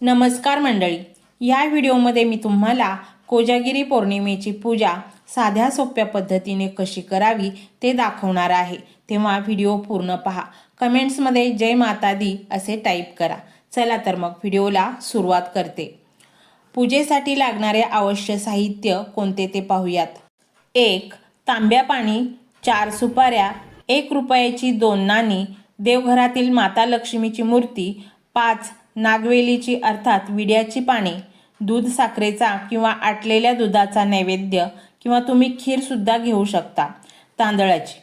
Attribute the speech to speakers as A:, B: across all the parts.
A: नमस्कार मंडळी. या व्हिडिओमध्ये मी तुम्हाला कोजागिरी पौर्णिमेची पूजा साध्या सोप्या पद्धतीने कशी करावी ते दाखवणार आहे. तेव्हा व्हिडिओ पूर्ण पहा. कमेंट्समध्ये जय माता दी असे टाईप करा. चला तर मग व्हिडिओला सुरुवात करते. पूजेसाठी लागणारे आवश्यक साहित्य कोणते ते पाहूयात. एक तांब्या पाणी चार सुपाऱ्या एक रुपयाची दोन नाणी देवघरातील माता लक्ष्मीची मूर्ती पाच नागवेलीची अर्थात विड्याची पाने दूध साखरेचा किंवा आटलेल्या दुधाचा नैवेद्य किंवा तुम्ही खीरसुद्धा घेऊ शकता. तांदळाची.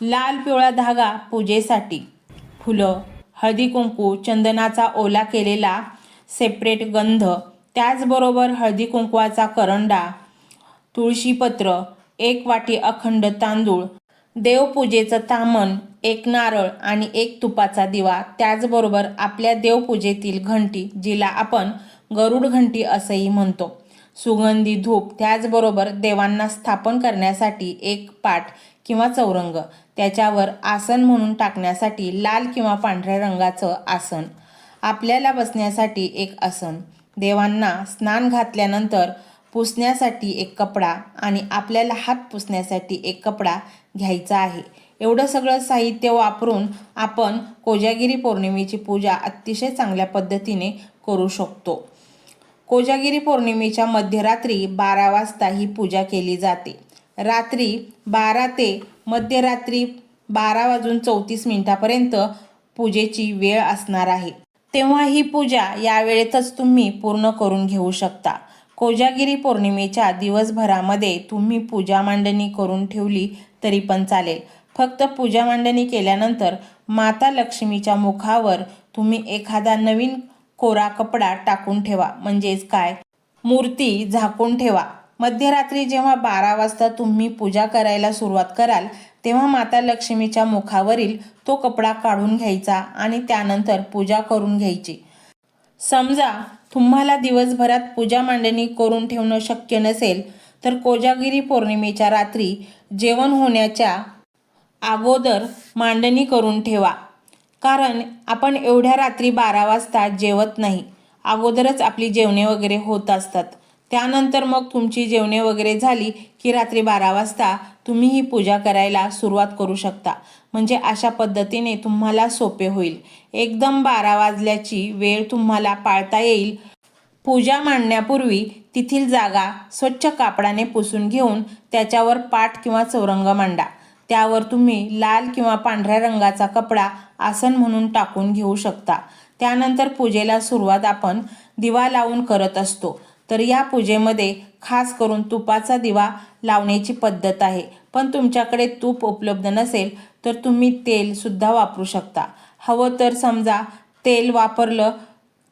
A: लाल पिवळा धागा पूजेसाठी. फुलं हळदी कुंकू चंदनाचा ओला केलेला सेपरेट गंध त्याचबरोबर हळदी कुंकवाचा करंडा तुळशीपत्र एक वाटी अखंड तांदूळ देवपूजेचं तामण एक नारळ आणि एक तुपाचा दिवा त्याचबरोबर आपल्या देवपूजेतील घंटी जिला आपण गरुड घंटी असंही म्हणतो. सुगंधी धूप त्याचबरोबर देवांना स्थापन करण्यासाठी एक पाट किंवा चौरंग त्याच्यावर आसन म्हणून टाकण्यासाठी लाल किंवा पांढऱ्या रंगाचं आसन आपल्याला बसण्यासाठी एक आसन देवांना स्नान घातल्यानंतर पुसण्यासाठी एक कपडा आणि आपल्याला हात पुसण्यासाठी एक कपडा घ्यायचा आहे. एवढं सगळं साहित्य वापरून आपण कोजागिरी पौर्णिमेची पूजा अतिशय चांगल्या पद्धतीने करू शकतो. कोजागिरी पौर्णिमेच्या मध्यरात्री बारा वाजता ही पूजा केली जाते. रात्री बारा ते मध्यरात्री बारा वाजून चौतीस मिनिटापर्यंत पूजेची वेळ असणार आहे. तेव्हा ही पूजा यावेळेतच तुम्ही पूर्ण करून घेऊ शकता. कोजागिरी पौर्णिमेच्या दिवसभरामध्ये तुम्ही पूजा मांडणी करून ठेवली तरी पण चालेल. फक्त पूजा मांडणी केल्यानंतर माता लक्ष्मीच्या मुखावर तुम्ही एखादा नवीन कोरा कपडा टाकून ठेवा. म्हणजेच काय? मूर्ती झाकून ठेवा. मध्यरात्री जेव्हा बारा वाजता तुम्ही पूजा करायला सुरुवात कराल तेव्हा माता लक्ष्मीच्या मुखावरील तो कपडा काढून घ्यायचा आणि त्यानंतर पूजा करून घ्यायची. समजा तुम्हाला दिवसभरात पूजा मांडणी करून ठेवणं शक्य नसेल तर कोजागिरी पौर्णिमेच्या रात्री जेवण होण्याच्या अगोदर मांडणी करून ठेवा. कारण आपण एवढ्या रात्री बारा वाजता जेवत नाही. अगोदरच आपली जेवणे वगैरे होत असतात. त्यानंतर मग तुमची जेवणे वगैरे झाली की रात्री बारा वाजता तुम्ही ही पूजा करायला सुरुवात करू शकता. म्हणजे अशा पद्धतीने तुम्हाला सोपे होईल. एकदम बारा वाजल्याची वेळ तुम्हाला पाळता येईल. पूजा मांडण्यापूर्वी तेथील जागा स्वच्छ कापडाने पुसून घेऊन त्याच्यावर पाट किंवा चौरंग मांडा. त्यावर तुम्ही लाल किंवा पांढऱ्या रंगाचा कपडा आसन म्हणून टाकून घेऊ शकता. त्यानंतर पूजेला सुरुवात आपण दिवा लावून करत असतो. तर या पूजेमध्ये खास करून तुपाचा दिवा लावण्याची पद्धत आहे. पण तुमच्याकडे तूप उपलब्ध नसेल तर तुम्ही तेलसुद्धा वापरू शकता. हवं तर समजा तेल वापरलं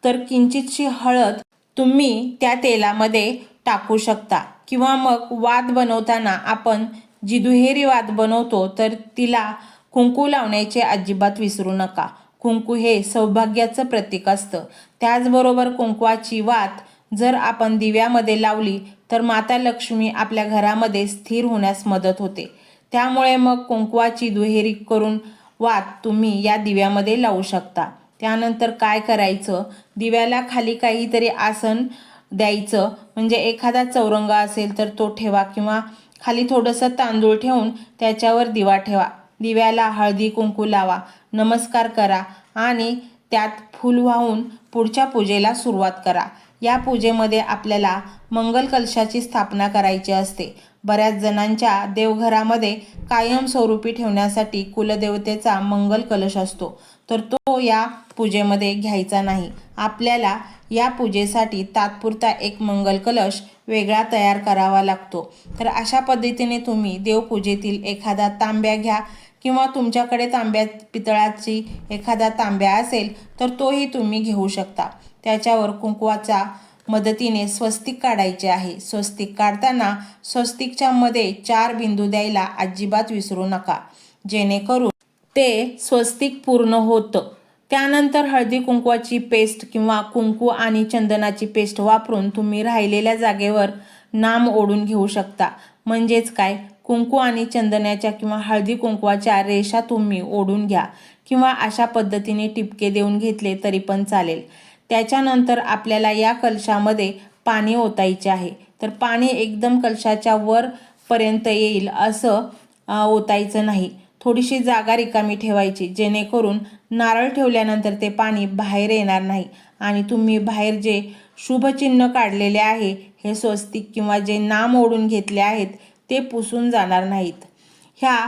A: तर किंचितशी हळद तुम्ही त्या तेलामध्ये टाकू शकता. किंवा मग वाद बनवताना आपण जी दुहेरी वाद बनवतो तर तिला कुंकू लावण्याचे अजिबात विसरू नका. कुंकू हे सौभाग्याचं प्रतीक असतं. त्याचबरोबर कुंकवाची वात जर आपण दिव्यामध्ये लावली तर माता लक्ष्मी आपल्या घरामध्ये स्थिर होण्यास मदत होते. त्यामुळे मग कुंकवाची दुहेरी करून वात तुम्ही या दिव्यामध्ये लावू शकता. त्यानंतर काय करायचं? दिव्याला खाली काहीतरी आसन द्यायचं. म्हणजे एखादा चौरंग असेल तर तो ठेवा किंवा खाली थोडंसं तांदूळ ठेवून त्याच्यावर दिवा ठेवा. दिव्याला हळदी कुंकू लावा. नमस्कार करा आणि त्यात फूल वाहून पुढच्या पूजेला सुरुवात करा. या पूजेमध्ये आपल्याला मंगल कलशाची स्थापना करायची असते. बऱ्याच जणांच्या देवघरामध्ये कायमस्वरूपी ठेवण्यासाठी कुलदेवतेचा मंगल कलश असतो. तर तो या पूजेमध्ये घ्यायचा नाही. आपल्याला या पूजेसाठी तात्पुरता एक मंगल कलश वेगळा तयार करावा लागतो. तर अशा पद्धतीने तुम्ही देवपूजेतील एखादा तांब्या घ्या किंवा तुमच्याकडे तांब्या पितळाची एखादा तांब्या असेल तर तोही तुम्ही घेऊ शकता. त्याच्यावर कुंकवाचा मदतीने स्वस्तिक काढायचे आहे. स्वस्तिक काढताना स्वस्तिकच्या मध्ये चार बिंदू द्यायला अजिबात विसरू नका. जेणेकरून ते स्वस्तिक पूर्ण होतं. त्यानंतर हळदी कुंकवाची पेस्ट किंवा कुंकू आणि चंदनाची पेस्ट वापरून तुम्ही राहिलेल्या जागेवर नाम ओढून घेऊ शकता. म्हणजेच काय? कुंकू आणि चंदनाच्या किंवा हळदी कुंकवाच्या रेषा तुम्ही ओढून घ्या किंवा अशा पद्धतीने टिपके देऊन घेतले तरी पण चालेल. त्याच्यानंतर आपल्याला या कलशामध्ये पाणी ओतायचे आहे. तर पाणी एकदम कलशाच्या वरपर्यंत येईल असं ओतायचं नाही. थोडीशी जागा रिकामी ठेवायची जेणेकरून नारळ ठेवल्यानंतर ते पाणी बाहेर येणार नाही. आणि तुम्ही बाहेर जे शुभचिन्ह काढलेले आहे हे स्वस्तिक किंवा जे नाम ओढून घेतले आहेत ते पुसून जाणार नाहीत. ह्या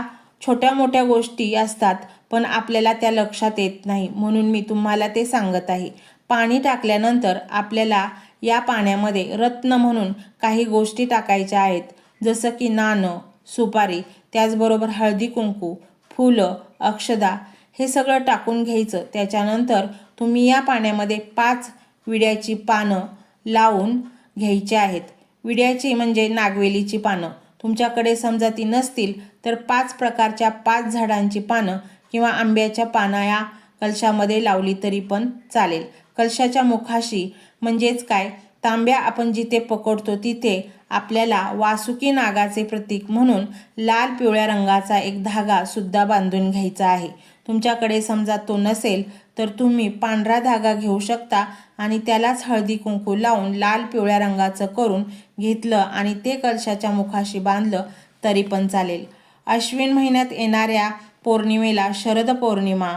A: छोट्या मोठ्या गोष्टी असतात पण आपल्याला त्या लक्षात येत नाही म्हणून मी तुम्हाला ते सांगत आहे. पाणी टाकल्यानंतर आपल्याला या पाण्यामध्ये रत्न म्हणून काही गोष्टी टाकायच्या आहेत जसं की नाणं सुपारी त्याचबरोबर हळदी कुंकू फुलं अक्षदा हे सगळं टाकून घ्यायचं. त्याच्यानंतर तुम्ही या पाण्यामध्ये पाच विड्याची पानं लावून घ्यायची आहेत. विड्याची म्हणजे नागवेलीची पानं. तुमच्याकडे समजा ती नसतील तर पाच प्रकारच्या पाच झाडांची पानं किंवा आंब्याच्या पाना या कलशामध्ये लावली तरी पण चालेल. कलशाच्या मुखाशी म्हणजेच काय? तांब्या आपण जिथे पकडतो तिथे आपल्याला वासुकी नागाचे प्रतीक म्हणून लाल पिवळ्या रंगाचा एक धागा सुद्धा बांधून घ्यायचा आहे. तुमच्याकडे समजा तो नसेल तर तुम्ही पांढरा धागा घेऊ शकता आणि त्यालाच हळदी कुंकू लावून लाल पिवळ्या रंगाचं करून घेतलं आणि ते कलशाच्या मुखाशी बांधलं तरी पण चालेल. अश्विन महिन्यात येणाऱ्या पौर्णिमेला शरद पौर्णिमा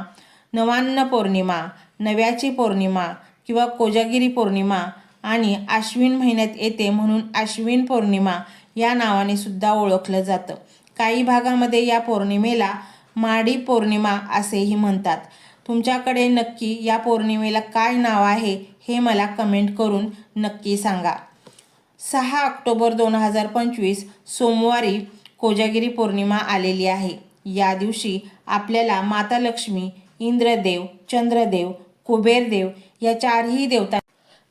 A: नवान्न पौर्णिमा नव्याची पौर्णिमा किंवा कोजागिरी पौर्णिमा आणि आश्विन महिन्यात येते म्हणून आश्विन पौर्णिमा या नावाने सुद्धा ओळखलं जातं. काही भागामध्ये या पौर्णिमेला माडी पौर्णिमा असेही म्हणतात. तुमच्याकडे नक्की या पौर्णिमेला काय नाव आहे हे मला कमेंट करून नक्की सांगा. सहा ऑक्टोबर दोन हजार पंचवीस सोमवारी कोजागिरी पौर्णिमा आलेली आहे. या दिवशी आपल्याला माता लक्ष्मी इंद्रदेव चंद्रदेव कुबेरदेव या चारही देवता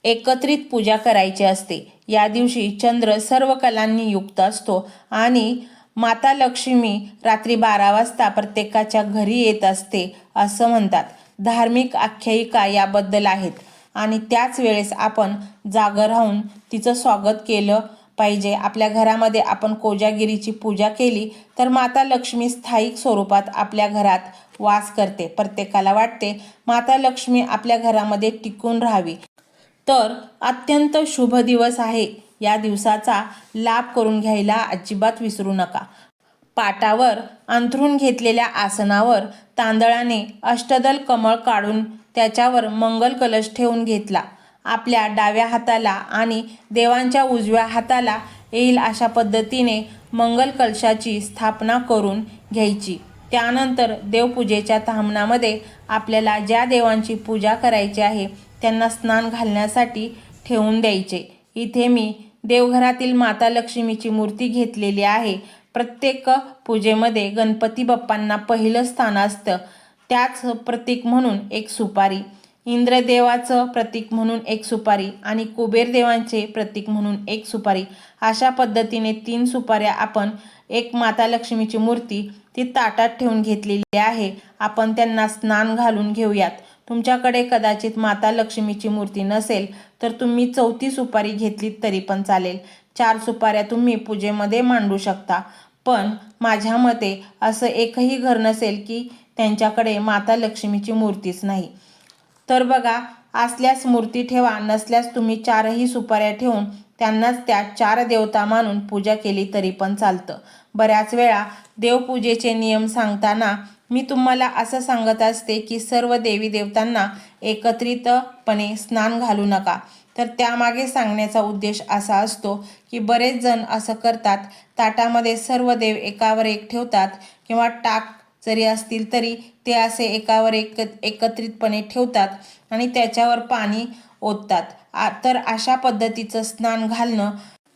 A: एकत्रित पूजा करायची असते. या दिवशी चंद्र सर्व कलांनी युक्त असतो आणि माता लक्ष्मी रात्री बारा वाजता प्रत्येकाच्या घरी येत असते असं म्हणतात. धार्मिक आख्यायिका याबद्दल आहेत. आणि त्याच वेळेस आपण जागं राहून तिचं स्वागत केलं पाहिजे. आपल्या घरामध्ये आपण कोजागिरीची पूजा केली तर माता लक्ष्मी स्थायिक स्वरूपात आपल्या घरात वास करते. प्रत्येकाला वाटते माता लक्ष्मी आपल्या घरामध्ये टिकून राहावी. तर अत्यंत शुभ दिवस आहे. या दिवसाचा लाभ करून घ्यायला अजिबात विसरू नका. पाटावर अंथरून घेतलेल्या आसनावर तांदळाने अष्टदल कमळ काढून त्याच्यावर मंगल कलश ठेवून घेतला. आपल्या डाव्या हाताला आणि देवांच्या उजव्या हाताला येईल अशा पद्धतीने मंगल कलशाची स्थापना करून घ्यायची. त्यानंतर देवपूजेच्या थांबणामध्ये आपल्याला ज्या देवांची पूजा करायची आहे त्यांना स्नान घालण्यासाठी ठेवून द्यायचे. इथे मी देवघरातील माता लक्ष्मीची मूर्ती घेतलेली आहे. प्रत्येक पूजेमध्ये गणपती बाप्पांना पहिलं स्थान असतं. त्याच प्रतीक म्हणून एक सुपारी इंद्रदेवाचं प्रतीक म्हणून एक सुपारी आणि कुबेरदेवांचे प्रतीक म्हणून एक सुपारी. अशा पद्धतीने तीन सुपाऱ्या आपण एक माता लक्ष्मीची मूर्ती ती ताटात ठेवून घेतलेली आहे. आपण त्यांना स्नान घालून घेऊयात. तुमच्याकडे कदाचित माता लक्ष्मीची मूर्ती नसेल तर तुम्ही चौथी सुपारी घेतली तरी पण चालेल. चार सुपाऱ्या तुम्ही पूजेमध्ये मांडू शकता. पण माझ्या मते असं एकही घर नसेल की त्यांच्याकडे माता लक्ष्मीची मूर्तीच नाही. तर बघा असल्यास मूर्ती ठेवा नसल्यास तुम्ही चारही सुपाऱ्या ठेवून त्यांनाच त्या चार देवता मानून पूजा केली तरी पण चालतं. बऱ्याच वेळा देवपूजेचे नियम सांगताना मी तुम्हाला असं सांगत असते की सर्व देवी देवतांना एकत्रितपणे स्नान घालू नका. तर त्यामागे सांगण्याचा उद्देश असा असतो की बरेच जण असं करतात ताटामध्ये सर्व देव एकावर एक ठेवतात किंवा टाक जरी असतील तरी ते असे एकावर एक एकत्रितपणे ठेवतात आणि त्याच्यावर पाणी ओततात. आ- तर अशा पद्धतीचं स्नान घालणं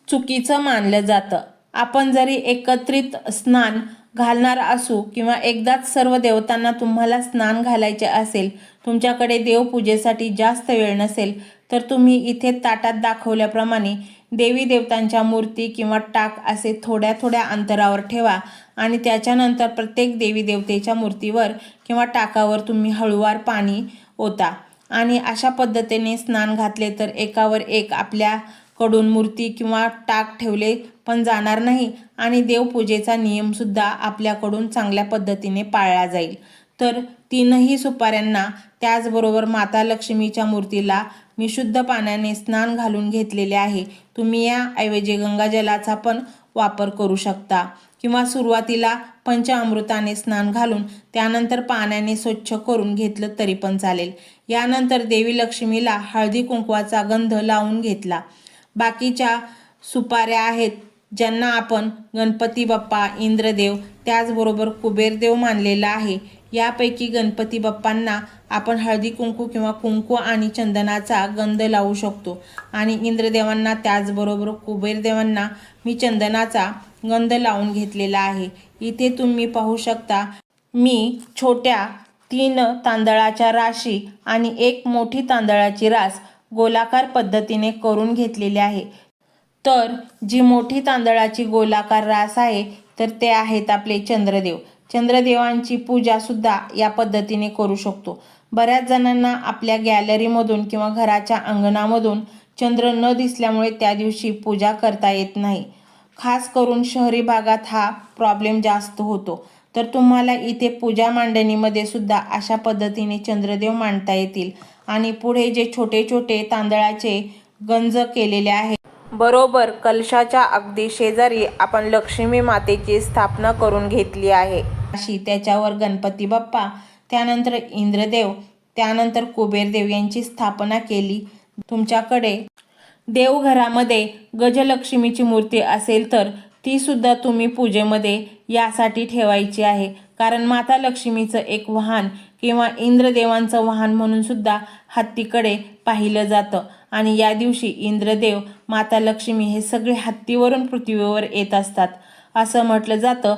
A: चुकीचं मानलं जातं. आपण जरी एकत्रित स्नान घालणार असू किंवा एकदाच सर्व देवतांना तुम्हाला स्नान घालायचे असेल तुमच्याकडे देवपूजेसाठी जास्त वेळ नसेल तर तुम्ही इथे ताटात दाखवल्याप्रमाणे देवी देवतांच्या मूर्ती किंवा टाक असे थोड्या थोड्या अंतरावर ठेवा आणि त्याच्यानंतर प्रत्येक देवी देवतेच्या मूर्तीवर किंवा टाकावर तुम्ही हळूवार पाणी ओता. आणि अशा पद्धतीने स्नान घातले तर एकावर एक आपल्याकडून मूर्ती किंवा टाक ठेवले पण जाणार नाही आणि देवपूजेचा नियमसुद्धा आपल्याकडून चांगल्या पद्धतीने पाळला जाईल. तर तीनही सुपाऱ्यांना त्याचबरोबर माता लक्ष्मीच्या मूर्तीला मी शुद्ध पाण्याने स्नान घालून घेतलेले आहे. तुम्ही याऐवजी गंगाजलाचा पण वापर करू शकता. किंवा सुरुवातीला पंचामृताने स्नान घालून त्यानंतर पाण्याने स्वच्छ करून घेतलं तरी पण चालेल. यानंतर देवी लक्ष्मीला हळदी कुंकवाचा गंध लावून घेतला. बाकीच्या सुपाऱ्या आहेत ज्यांना आपण गणपती बाप्पा इंद्रदेव त्याचबरोबर कुबेरदेव मानलेला आहे. यापैकी गणपती बाप्पांना आपण हळदी कुंकू किंवा कुंकू आणि चंदनाचा गंध लावू शकतो. आणि इंद्रदेवांना त्याचबरोबर कुबेरदेवांना मी चंदनाचा गंध लावून घेतलेला आहे. इथे तुम्ही पाहू शकता मी छोट्या तीन तांदळाच्या राशी आणि एक मोठी तांदळाची रास गोलाकार पद्धतीने करून घेतलेली आहे. तर जी मोठी तांदळाची गोलाकार रास आहे तर ते आहेत आपले चंद्रदेव. चंद्रदेवांची पूजासुद्धा या पद्धतीने करू शकतो. बऱ्याच जणांना आपल्या गॅलरीमधून किंवा घराच्या अंगणामधून चंद्र न दिसल्यामुळे त्या दिवशी पूजा करता येत नाही. खास करून शहरी भागात हा प्रॉब्लेम जास्त होतो. तर तुम्हाला इथे पूजा मांडणीमध्ये सुद्धा अशा पद्धतीने चंद्रदेव मांडता येतील. आणि पुढे जे छोटे छोटे तांदळाचे गंज केलेले आहे बरोबर कलशाच्या अगदी शेजारी आपण लक्ष्मी मातेची स्थापना करून घेतली आहे. अशी त्याच्यावर गणपती बाप्पा त्यानंतर इंद्रदेव त्यानंतर कुबेरदेव यांची स्थापना केली. तुमच्याकडे देवघरामध्ये गजलक्ष्मीची मूर्ती असेल तर ती सुद्धा तुम्ही पूजेमध्ये यासाठी ठेवायची आहे. कारण माता लक्ष्मीचं एक वाहन किंवा इंद्रदेवांचं वाहन म्हणून सुद्धा हत्तीकडे पाहिलं जातं. आणि या दिवशी इंद्रदेव माता लक्ष्मी हे सगळे हत्तीवरून पृथ्वीवर येत असतात. असं म्हटलं जातं.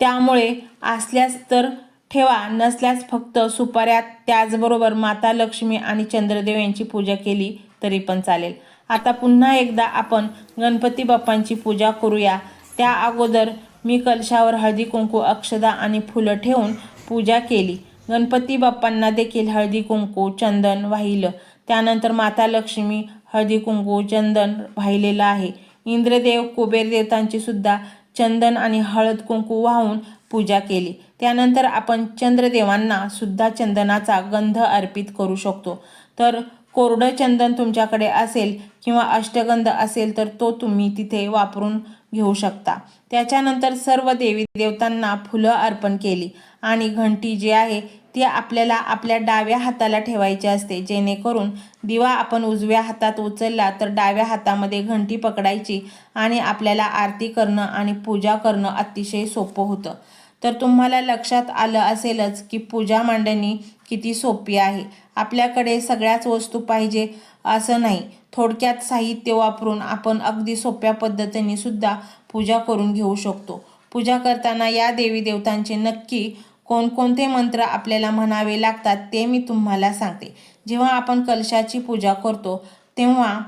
A: त्यामुळे असल्यास तर ठेवा. नसल्यास फक्त सुपाऱ्यात त्याचबरोबर माता लक्ष्मी आणि चंद्रदेव यांची पूजा केली तरी पण चालेल. आता पुन्हा एकदा आपण गणपती बाप्पांची पूजा करूया. त्या अगोदर मी कलशावर हळदी कुंकू अक्षदा आणि फुलं ठेवून पूजा केली. गणपती बाप्पांना देखील हळदी कुंकू चंदन वाहिलं. त्यानंतर माता लक्ष्मी हळदी कुंकू चंदन वाहिलेलं आहे. इंद्रदेव कुबेर देवतांची सुद्धा चंदन आणि हळद कुंकू वाहून पूजा केली. त्यानंतर आपण चंद्रदेवांना सुद्धा चंदनाचा गंध अर्पित करू शकतो. तर कोरडं चंदन तुमच्याकडे असेल किंवा अष्टगंध असेल तर तो तुम्ही तिथे वापरून घेऊ शकता. त्याच्यानंतर सर्व देवी देवतांना फुलं अर्पण केली. आणि घंटी जी आहे ती आपल्याला आपल्या डाव्या हाताला ठेवायची असते. जेणेकरून दिवा आपण उजव्या हातात उचलला तर डाव्या हातामध्ये घंटी पकडायची आणि आपल्याला आरती करणं आणि पूजा करणं अतिशय सोपं होतं. तर तुम्हाला लक्षात आलं असेलच की पूजा मांडणी किती सोपी आहे. आपल्याकडे सगळ्याच वस्तू पाहिजे असं नाही. थोडक्यात साहित्य वापरून आपण अगदी सोप्या पद्धतीने सुद्धा पूजा करून घेऊ शकतो. पूजा करताना या देवी देवतांचे नक्की कोणकोणते मंत्र आपल्याला म्हणावे लागतात ते मी तुम्हाला सांगते. जेव्हा आपण कलशाची पूजा करतो तेव्हा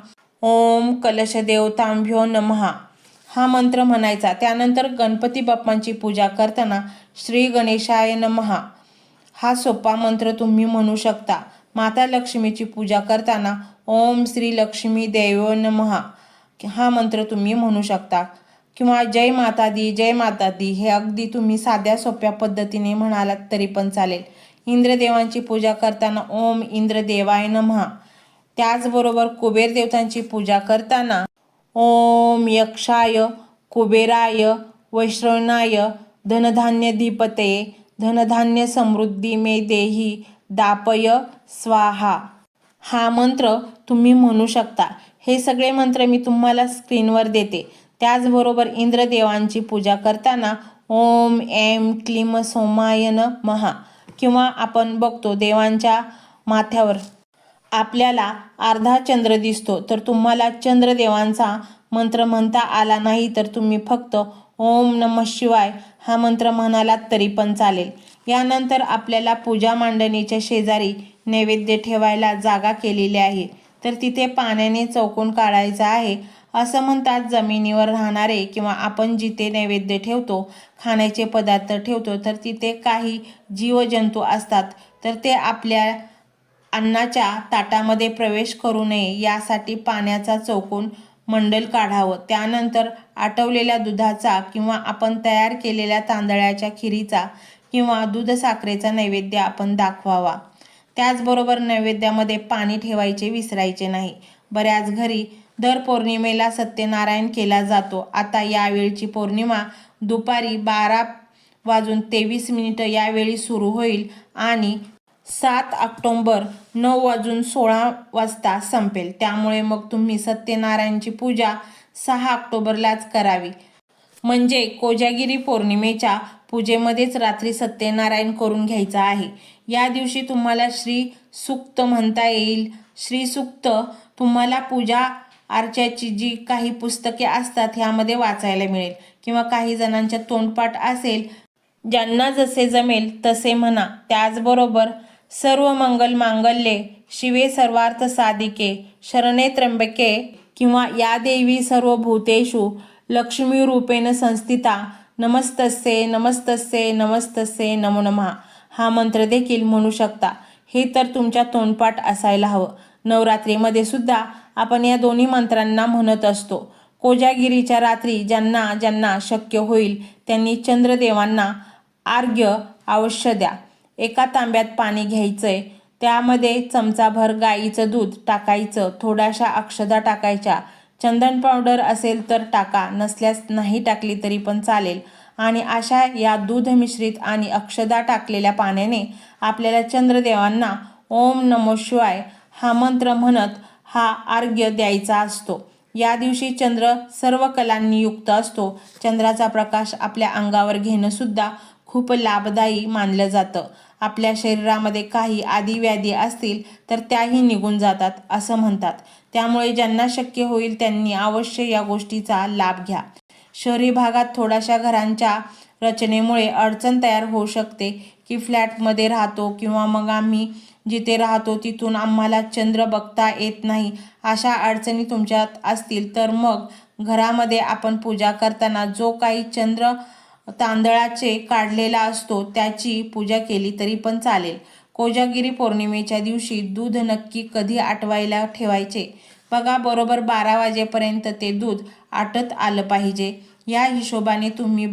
A: ओम कलश देवतांभ्यो नमहा हा मंत्र म्हणायचा. त्यानंतर गणपती बाप्पांची पूजा करताना श्री गणेशाय नमहा हा सोपा मंत्र तुम्ही म्हणू शकता. माता लक्ष्मीची पूजा करताना ओम श्री लक्ष्मी देव नमहा हा मंत्र तुम्ही म्हणू शकता. किंवा जय माता दी जय माता दी हे अगदी तुम्ही साध्या सोप्या पद्धतीने म्हणालात तरी पण चालेल. इंद्रदेवांची पूजा करताना ओम इंद्रदेवाय नमहा त्याचबरोबर कुबेर देवतांची पूजा करताना ओम यक्षाय कुबेराय वैश्रवणाय धनधान्य धीपते धनधान्य समृद्धी मे देही दापय स्वाहा. हा मंत्र तुम्ही म्हणू शकता. हे सगळे मंत्र मी तुम्हाला स्क्रीनवर देते. त्याचबरोबर इंद्रदेवांची पूजा करताना ओम एम क्लीम सोमायन महा किंवा आपण बघतो देवांच्या माथ्यावर. आपल्याला अर्धा चंद्र दिसतो तर तुम्हाला चंद्रदेवांचा मंत्र म्हणता आला नाही तर तुम्ही फक्त ओम नम शिवाय हा मंत्र म्हणालात तरी पण चालेल. यानंतर आपल्याला पूजा मांडणीच्या शेजारी नैवेद्य ठेवायला जागा केलेली आहे. तर तिथे पाण्याने चौकोन काढायचा आहे. असं म्हणतात जमिनीवर राहणारे किंवा आपण जिथे नैवेद्य ठेवतो खाण्याचे पदार्थ ठेवतो तर तिथे काही जीवजंतू असतात. तर ते आपल्या अन्नाच्या ताटामध्ये प्रवेश करू नये यासाठी पाण्याचा चौकोन मंडल काढावं. त्यानंतर आटवलेल्या दुधाचा किंवा आपण तयार केलेल्या तांदळाच्या खिरीचा किंवा दूध साखरेचा नैवेद्य आपण दाखवावा. त्याचबरोबर नैवेद्यामध्ये पाणी ठेवायचे विसरायचे नाही. बऱ्याच घरी दर पौर्णिमेला सत्यनारायण केला जातो. आता यावेळची पौर्णिमा दुपारी बारा वाजून तेवीस मिनिटं यावेळी सुरू होईल आणि सात ऑक्टोंबर नऊ वाजून सोळा वाजता संपेल. त्यामुळे मग तुम्ही सत्यनारायणची पूजा सहा ऑक्टोबरलाच करावी. म्हणजे कोजागिरी पौर्णिमेच्या पूजेमध्येच रात्री सत्यनारायण करून घ्यायचं आहे. या दिवशी तुम्हाला श्री सुक्त म्हणता येईल. श्री सुक्त तुम्हाला पूजा अर्चाची जी काही पुस्तके असतात ह्यामध्ये वाचायला मिळेल. किंवा काही जणांच्या तोंडपाठ असेल ज्यांना जसे जमेल तसे म्हणा. त्याचबरोबर सर्व मंगल मांगल्ये शिवे सर्वार्थ साधिके शरणे त्र्यंबके किंवा या देवी सर्व भूतेषु लक्ष्मीरूपेण संस्थिता नमस्तस्ये नमस्तस्ये नमस्तस्ये नमो नमः. हा मंत्र देखील म्हणू शकता. हे तर तुमच्या तोंडपाठ असायला हवं. नवरात्रीमध्ये सुद्धा आपण या दोन्ही मंत्रांना म्हणत असतो. कोजागिरीच्या रात्री ज्यांना ज्यांना शक्य होईल त्यांनी चंद्रदेवांना आर्घ्य अवश्य द्या. एका तांब्यात पाणी घ्यायचंय त्यामध्ये चमचाभर गाईचं दूध टाकायचं थोड्याशा अक्षदा टाकायच्या. चंदन पावडर असेल तर टाका नसल्यास नाही टाकली तरी पण चालेल. आणि अशा या दूध मिश्रित आणि अक्षदा टाकलेल्या पाण्याने आपल्याला चंद्रदेवांना ओम नमो शिवाय हा मंत्र म्हणत हा अर्घ्य द्यायचा असतो. या दिवशी चंद्र सर्व कलांनी युक्त असतो. चंद्राचा प्रकाश आपल्या अंगावर घेणंसुद्धा खूप लाभदायी मानलं जातं. आपल्या शरीरामध्ये काही आदिव्याधी असतील तर त्याही निघून जातात असं म्हणतात. त्यामुळे ज्यांना शक्य होईल त्यांनी अवश्य या गोष्टीचा लाभ घ्या. शहरी भागात थोड्याशा घरांच्या रचनेमुळे अडचण तयार होऊ शकते की फ्लॅटमध्ये राहतो किंवा मग आम्ही जिथे राहतो तिथून आम्हाला चंद्र बघता येत नाही अशा अडचणी तुमच्यात असतील तर मग घरामध्ये आपण पूजा करताना जो काही चंद्र तांदळाचे काढलेला असतो त्याची पूजा केली तरी पण चालेल. कोजागिरी पौर्णिमेच्या दिवशी दूध नक्की कधी आटवायला ठेवायचे? बघा बरोबर बारा वाजेपर्यंत ते दूध आटत आलं पाहिजे. या हिशोबाने तुम्ही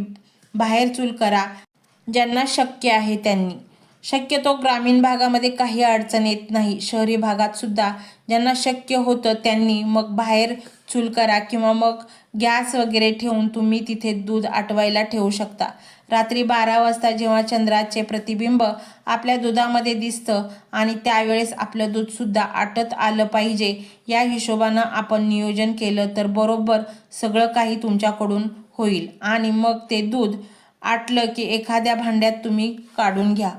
A: बाहेर चूल करा ज्यांना शक्य आहे त्यांनी. शक्यतो ग्रामीण भागामध्ये काही अडचण येत नाही. शहरी भागात सुद्धा ज्यांना शक्य होतं त्यांनी मग बाहेर चूल करा किंवा मग गॅस वगैरे ठेवून तुम्ही तिथे दूध आटवायला ठेवू शकता. रात्री बारा वाजता जेव्हा चंद्राचे प्रतिबिंब आपल्या दुधामध्ये दिसतं आणि त्यावेळेस आपलं दूधसुद्धा आटत आलं पाहिजे या हिशोबानं आपण नियोजन केलं तर बरोबर सगळं काही तुमच्याकडून होईल. आणि मग ते दूध आटलं की एखाद्या भांड्यात तुम्ही काढून घ्या.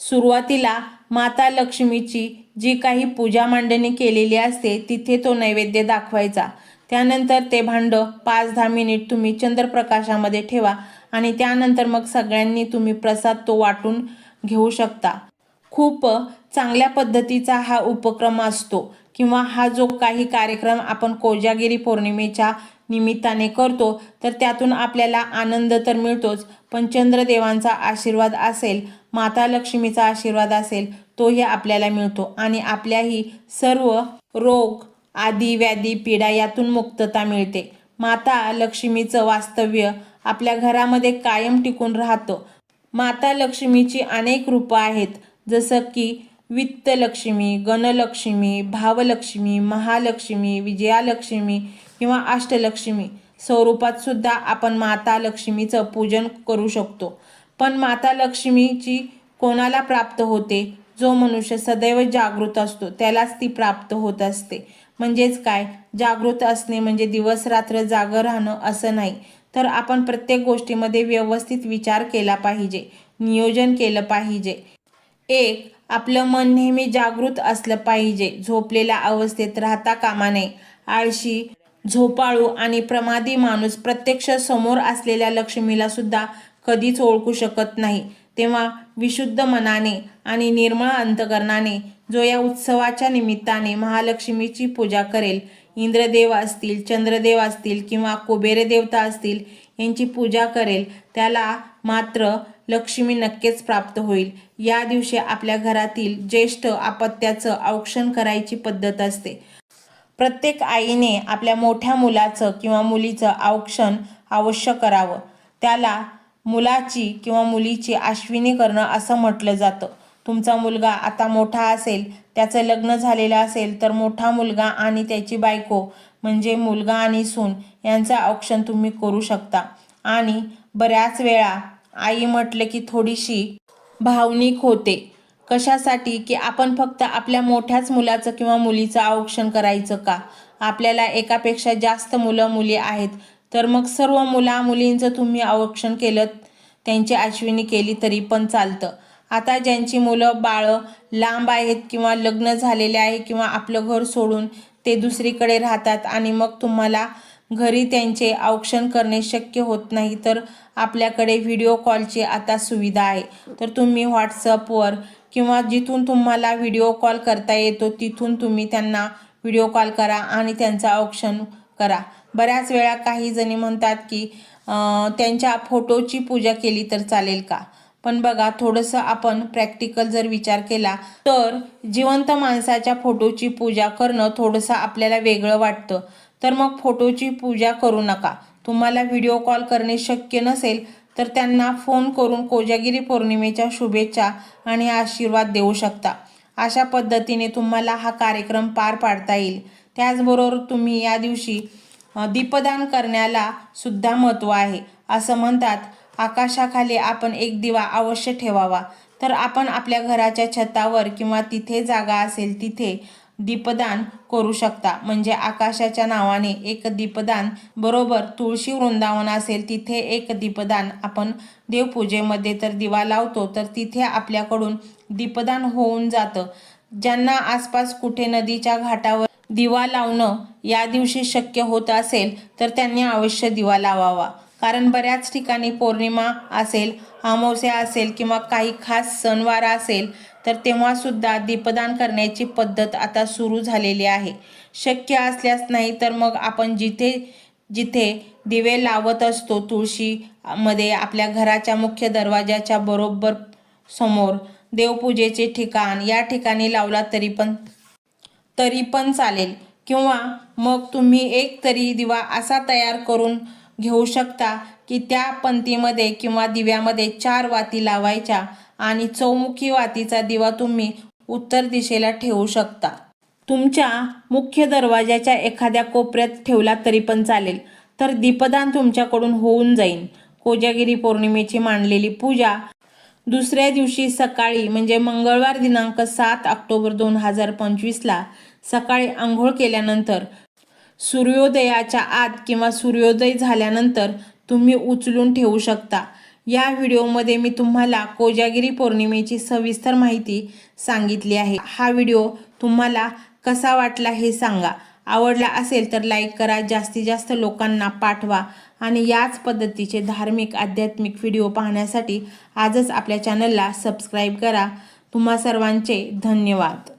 A: सुरुवातीला माता लक्ष्मीची जी काही पूजा मांडणी केलेली असते तिथे तो नैवेद्य दाखवायचा. त्यानंतर ते भांडं पाच दहा मिनिट तुम्ही चंद्रप्रकाशामध्ये ठेवा आणि त्यानंतर मग सगळ्यांनी तुम्ही प्रसाद तो वाटून घेऊ शकता. खूप चांगल्या पद्धतीचा हा उपक्रम असतो किंवा हा जो काही कार्यक्रम आपण कोजागिरी पौर्णिमेच्या निमित्ताने करतो तर त्यातून आपल्याला आनंद तर मिळतोच पण चंद्रदेवांचा आशीर्वाद असेल माता लक्ष्मीचा आशीर्वाद असेल तोही आपल्याला मिळतो. आणि आपल्याही सर्व रोग आदी व्याधी पीडा यातून मुक्तता मिळते. माता लक्ष्मीचं वास्तव्य आपल्या घरामध्ये कायम टिकून राहतं. माता लक्ष्मीची अनेक रूपं आहेत जसं की वित्तलक्ष्मी गणलक्ष्मी भावलक्ष्मी महालक्ष्मी विजयालक्ष्मी किंवा अष्टलक्ष्मी. स्वरूपात सुद्धा आपण माता लक्ष्मीचं पूजन करू शकतो. पण माता लक्ष्मीची कोणाला प्राप्त होते? जो मनुष्य सदैव जागृत असतो त्यालाच ती प्राप्त होत असते. म्हणजेच काय? जागृत असणे म्हणजे दिवस रात्र जागं राहणं असं नाही. तर आपण प्रत्येक गोष्टीमध्ये व्यवस्थित विचार केला पाहिजे नियोजन केलं पाहिजे. एक आपलं मन नेहमी जागृत असलं पाहिजे. झोपलेल्या अवस्थेत राहता कामा नये. आळशी झोपाळू आणि प्रमादी माणूस प्रत्यक्ष समोर असलेल्या लक्ष्मीला सुद्धा कधीच ओळखू शकत नाही. तेव्हा विशुद्ध मनाने आणि निर्मळ अंतकरणाने जो या उत्सवाच्या निमित्ताने महालक्ष्मीची पूजा करेल इंद्रदेव असतील चंद्रदेव असतील किंवा कुबेरे देवता असतील यांची पूजा करेल त्याला मात्र लक्ष्मी नक्कीच प्राप्त होईल. या दिवशी आपल्या घरातील ज्येष्ठ अपत्याचं औक्षण करायची पद्धत असते. प्रत्येक आईने आपल्या मोठ्या मुलाचं किंवा मुलीचं औक्षण अवश्य करावं. त्याला मुलाची किंवा मुलीची आश्विनी करणं असं म्हटलं जातं. तुमचा मुलगा आता मोठा असेल त्याचं लग्न झालेलं असेल तर मोठा मुलगा आणि त्याची बायको म्हणजे मुलगा आणि सून यांचं औक्षण तुम्ही करू शकता. आणि बऱ्याच वेळा आई म्हटलं की थोडीशी भावनिक होते. कशासाठी? की आपण फक्त आपल्या मोठ्याच मुलाचं किंवा मुलीचं औक्षण करायचं का? आपल्याला एकापेक्षा जास्त मुलं मुली आहेत. तर मग सर्व मुला मुलींचं तुम्ही औक्षण केलं त्यांची आश्विनी केली तरी पण चालतं. आता ज्यांची मुलं बाळं लांब आहेत किंवा लग्न झालेले आहे किंवा आपलं घर सोडून ते दुसरीकडे राहतात आणि मग तुम्हाला घरी त्यांचे औक्षण करणे शक्य होत नाही तर आपल्याकडे व्हिडिओ कॉलची आता सुविधा आहे. तर तुम्ही व्हॉट्सअपवर किंवा जिथून तुम्हाला व्हिडिओ कॉल करता येतो तिथून तुम्ही त्यांना व्हिडिओ कॉल करा आणि त्यांचं औक्षण करा. बऱ्याच वेळा काही जणी म्हणतात की त्यांच्या फोटोची पूजा केली तर चालेल का? पण बघा थोडंसं आपण प्रॅक्टिकल जर विचार केला तर जिवंत माणसाच्या फोटोची पूजा करणं थोडंसं आपल्याला वेगळं वाटतं. तर मग फोटोची पूजा करू नका. तुम्हाला व्हिडिओ कॉल करणे शक्य नसेल तर त्यांना फोन करून कोजागिरी पौर्णिमेच्या शुभेच्छा आणि आशीर्वाद देऊ शकता. अशा पद्धतीने तुम्हाला हा कार्यक्रम पार पाडता येईल. त्याचबरोबर तुम्ही या दिवशी दीपदान करण्याला सुद्धा महत्त्व आहे. असं म्हणतात आकाशाखाली आपण एक दिवा अवश्य ठेवावा. तर आपण आपल्या घराच्या छतावर किंवा तिथे जागा असेल तिथे दीपदान करू शकता. म्हणजे आकाशाच्या नावाने एक दीपदान बरोबर तुळशी वृंदावन असेल तिथे एक दीपदान आपण देवपूजेमध्ये तर दिवा लावतो तर तिथे आपल्याकडून दीपदान होऊन जातं. ज्यांना आसपास कुठे नदीच्या घाटावर दिवा लावणं या दिवशी शक्य होत असेल तर त्यांनी अवश्य दिवा लावावा. कारण बऱ्याच ठिकाणी पौर्णिमा असेल अमावस्या असेल किंवा काही खास सणवार असेल तर तेव्हासुद्धा दीपदान करण्याची पद्धत आता सुरू झालेली आहे. शक्य असल्यास नाही तर मग आपण जिथे जिथे दिवे लावत असतो तुळशीमध्ये आपल्या घराच्या मुख्य दरवाजाच्या बरोबर समोर देवपूजेचे ठिकाण या ठिकाणी लावला तरी पण तरी पण चालेल. किंवा मग तुम्ही एक तरी दिवा असा तयार करून घेऊ शकता की त्या पंतीमध्ये किंवा दिव्यामध्ये चार वाती लावायच्या आणि चौमुखी वातीचा दिवा तुम्ही उत्तर दिशेला ठेवू शकता. तुमच्या मुख्य दरवाजाच्या एखाद्या कोपऱ्यात ठेवला तरी पण चालेल. तर दीपदान तुमच्याकडून होऊन जाईल कोजागिरी पौर्णिमेची मांडलेली पूजा दुसऱ्या दिवशी सकाळी म्हणजे मंगळवार दिनांक सात ऑक्टोबर दोन हजार पंचवीसला सकाळी आंघोळ केल्यानंतर सूर्योदयाच्या आत किंवा सूर्योदय झाल्यानंतर तुम्ही उचलून ठेवू शकता. या व्हिडिओमध्ये मी तुम्हाला कोजागिरी पौर्णिमेची सविस्तर माहिती सांगितली आहे. हा व्हिडिओ तुम्हाला कसा वाटला हे सांगा. आवडला असेल तर लाईक करा जास्तीत जास्त लोकांना पाठवा आणि याच पद्धतीचे धार्मिक आध्यात्मिक व्हिडिओ पाहण्यासाठी आजच आपल्या चॅनलला सबस्क्राईब करा. तुम्हा सर्वांचे धन्यवाद.